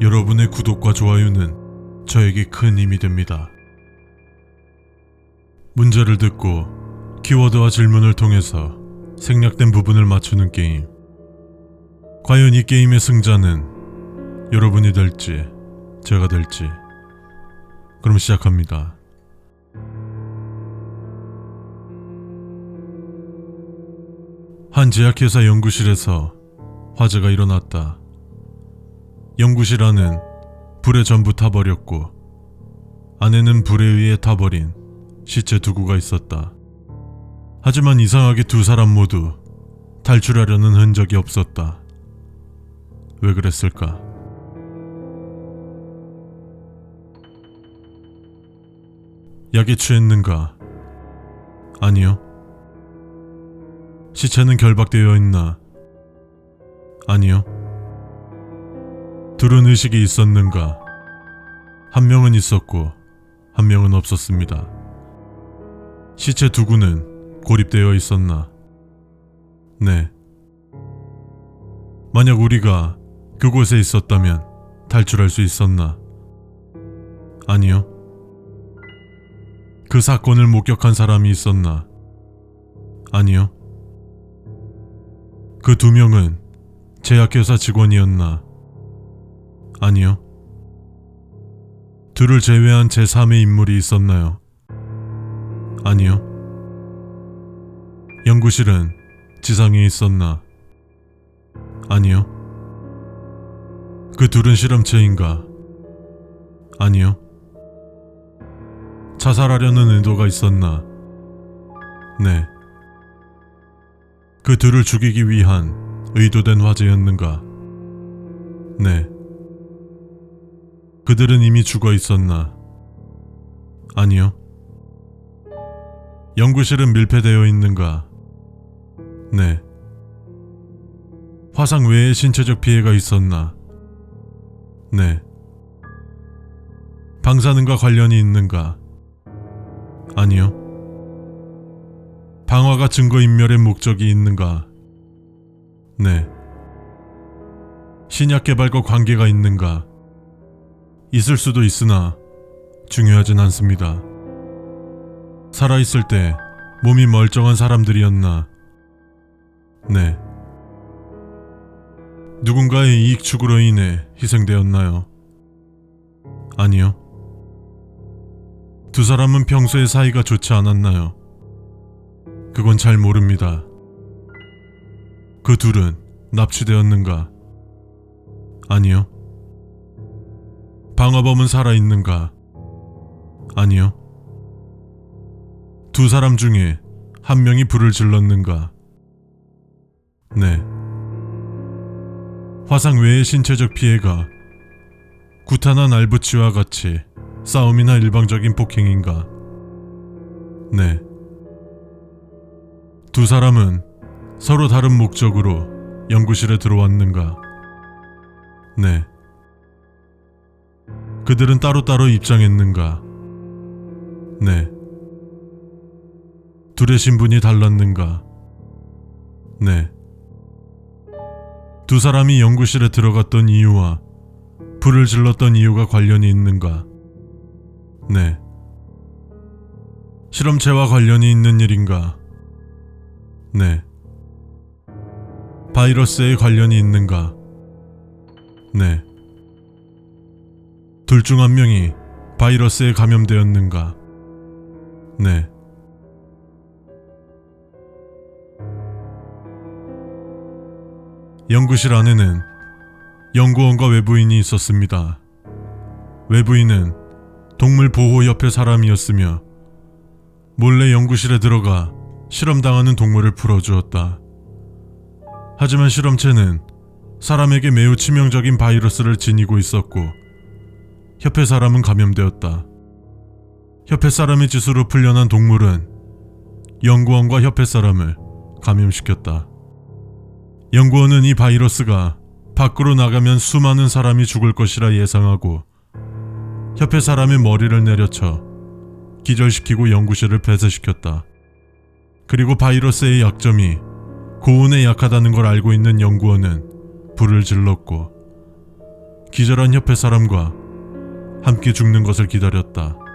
여러분의 구독과 좋아요는 저에게 큰 힘이 됩니다. 문제를 듣고 키워드와 질문을 통해서 생략된 부분을 맞추는 게임. 과연 이 게임의 승자는 여러분이 될지 제가 될지. 그럼 시작합니다. 한 제약회사 연구실에서 화재가 일어났다. 연구실 안은 불에 전부 타버렸고 안에는 불에 의해 타버린 시체 두 구가 있었다. 하지만 이상하게 두 사람 모두 탈출하려는 흔적이 없었다. 왜 그랬을까? 약에 취했는가? 아니요. 시체는 결박되어 있나? 아니요. 둘은 의식이 있었는가? 한 명은 있었고, 한 명은 없었습니다. 시체 두 구는 고립되어 있었나? 네. 만약 우리가 그곳에 있었다면 탈출할 수 있었나? 아니요. 그 사건을 목격한 사람이 있었나? 아니요. 그 두 명은 제약회사 직원이었나? 아니요. 둘을 제외한 제3의 인물이 있었나요? 아니요. 연구실은 지상에 있었나? 아니요. 그 둘은 실험체인가? 아니요. 자살하려는 의도가 있었나? 네. 그 둘을 죽이기 위한 의도된 화재였는가? 네. 그들은 이미 죽어 있었나? 아니요. 연구실은 밀폐되어 있는가? 네. 화상 외에 신체적 피해가 있었나? 네. 방사능과 관련이 있는가? 아니요. 방화가 증거인멸의 목적이 있는가? 네. 신약 개발과 관계가 있는가? 있을 수도 있으나 중요하진 않습니다. 살아있을 때 몸이 멀쩡한 사람들이었나? 네. 누군가의 이익 추구로 인해 희생되었나요? 아니요. 두 사람은 평소에 사이가 좋지 않았나요? 그건 잘 모릅니다. 그 둘은 납치되었는가? 아니요. 방화범은 살아있는가? 아니요. 두 사람 중에 한 명이 불을 질렀는가? 네. 화상 외의 신체적 피해가 구타나 날부치와 같이 싸움이나 일방적인 폭행인가? 네. 두 사람은 서로 다른 목적으로 연구실에 들어왔는가? 네. 그들은 따로따로 입장했는가? 네. 둘의 신분이 달랐는가? 네. 두 사람이 연구실에 들어갔던 이유와 불을 질렀던 이유가 관련이 있는가? 네. 실험체와 관련이 있는 일인가? 네. 바이러스에 관련이 있는가? 둘 중 한 명이 바이러스에 감염되었는가? 네. 연구실 안에는 연구원과 외부인이 있었습니다. 외부인은 동물보호협회 사람이었으며 몰래 연구실에 들어가 실험당하는 동물을 풀어주었다. 하지만 실험체는 사람에게 매우 치명적인 바이러스를 지니고 있었고 협회 사람은 감염되었다. 협회 사람의 짓으로 풀려난 동물은 연구원과 협회 사람을 감염시켰다. 연구원은 이 바이러스가 밖으로 나가면 수많은 사람이 죽을 것이라 예상하고 협회 사람의 머리를 내려쳐 기절시키고 연구실을 폐쇄시켰다. 그리고 바이러스의 약점이 고온에 약하다는 걸 알고 있는 연구원은 불을 질렀고 기절한 협회 사람과 함께 죽는 것을 기다렸다.